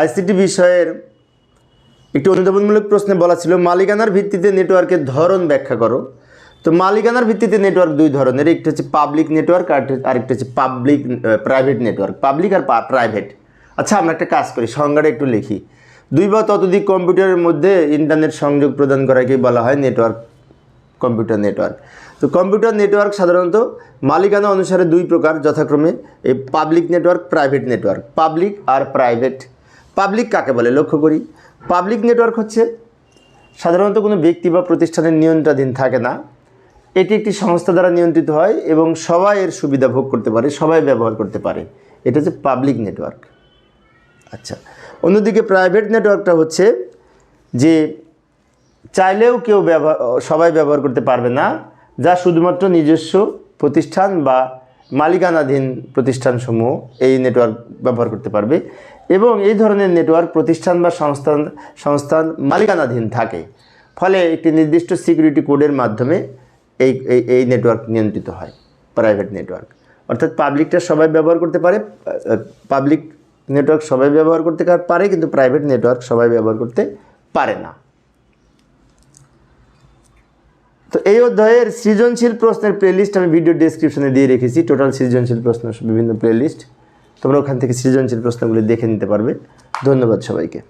ICT বিষয়ের একটি অনুধাবনমূলক প্রশ্নে বলা ছিল, মালিকানার ভিত্তিতে নেটওয়ার্কের ধরন ব্যাখ্যা করো। তো মালিকানার ভিত্তিতে নেটওয়ার্ক দুই ধরনের, একটি হচ্ছে পাবলিক নেটওয়ার্ক আর আরেকটি হচ্ছে পাবলিক প্রাইভেট নেটওয়ার্ক। পাবলিক আর প্রাইভেট। আচ্ছা আমরা একটা কাজ করি, সংজ্ঞাটা একটু লিখি। দুই বা ততোধিক কম্পিউটারের মধ্যে ইন্টারনেট সংযোগ প্রদান করাকে বলা হয় নেটওয়ার্ক, কম্পিউটার নেটওয়ার্ক। তো কম্পিউটার নেটওয়ার্ক সাধারণত মালিকানা অনুসারে দুই প্রকার, যথাক্রমে এই public network, private network. Public আর প্রাইভেট। পাবলিক কাকে বলে? লক্ষ্য করি। পাবলিক নেটওয়ার্ক হচ্ছে সাধারণত কোনো ব্যক্তি বা প্রতিষ্ঠানের নিয়ন্ত্রণাধীন থাকে না। এটি একটি সংস্থা দ্বারা নিয়ন্ত্রিত হয় এবং সবাই এর সুবিধা ভোগ করতে পারে, সবাই ব্যবহার করতে পারে। এটা হচ্ছে পাবলিক নেটওয়ার্ক আচ্ছা অন্যদিকে প্রাইভেট নেটওয়ার্কটা হচ্ছে যে চাইলেও কেউ ব্যবহার, সবাই ব্যবহার করতে পারবে না, যা শুধুমাত্র নিজস্ব প্রতিষ্ঠান বা মালিকানাধীন প্রতিষ্ঠানসমূহ এই নেটওয়ার্ক ব্যবহার করতে পারবে। এবং এই ধরনের নেটওয়ার্ক প্রতিষ্ঠান বা সংস্থান সংস্থান মালিকানাধীন থাকে। ফলে একটি নির্দিষ্ট সিকিউরিটি কোডের মাধ্যমে এই, এই- নেটওয়ার্ক নিয়ন্ত্রিত হয় প্রাইভেট নেটওয়ার্ক অর্থাৎ পাবলিকটা সবাই ব্যবহার করতে পারে পাবলিক নেটওয়ার্ক সবাই ব্যবহার করতে পারে, কিন্তু প্রাইভেট নেটওয়ার্ক সবাই ব্যবহার করতে পারে না। তো এই অধ্যায়ের সৃজনশীল প্রশ্নের প্লেলিস্ট আমি ভিডিও ডেসক্রিপশনে দিয়ে রেখেছি। টোটাল সৃজনশীল প্রশ্ন, বিভিন্ন প্লেলিস্ট তোমরা ওখান থেকে সৃজনশীল প্রশ্নগুলি দেখে নিতে পারবে। ধন্যবাদ সবাইকে।